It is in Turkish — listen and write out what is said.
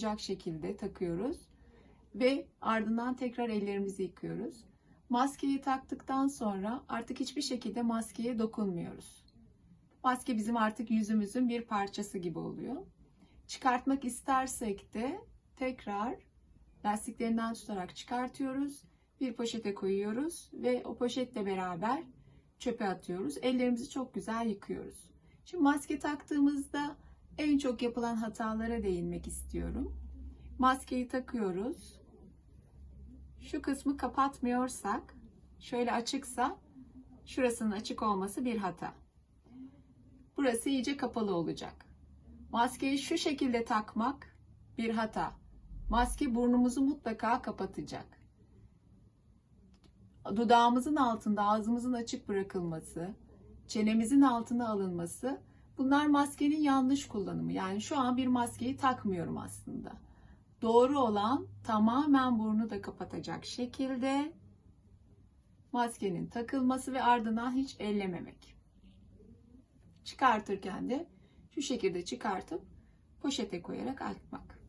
olacak şekilde takıyoruz ve ardından tekrar ellerimizi yıkıyoruz. Maskeyi taktıktan sonra artık hiçbir şekilde maskeye dokunmuyoruz. Maske bizim artık yüzümüzün bir parçası gibi oluyor. Çıkartmak istersek de tekrar lastiklerinden tutarak çıkartıyoruz. Bir poşete koyuyoruz ve o poşetle beraber çöpe atıyoruz. Ellerimizi çok güzel yıkıyoruz. Şimdi maske taktığımızda en çok yapılan hatalara değinmek istiyorum. Maskeyi takıyoruz. Şu kısmı kapatmıyorsak, şöyle açıksa şurasının açık olması bir hata. Burası iyice kapalı olacak. Maskeyi şu şekilde takmak bir hata. Maske burnumuzu mutlaka kapatacak. Dudağımızın altında ağzımızın açık bırakılması, çenemizin altına alınması bunlar maskenin yanlış kullanımı. Yani şu an bir maskeyi takmıyorum aslında. Doğru olan tamamen burnu da kapatacak şekilde maskenin takılması ve ardından hiç ellememek. Çıkartırken de şu şekilde çıkartıp poşete koyarak atmak.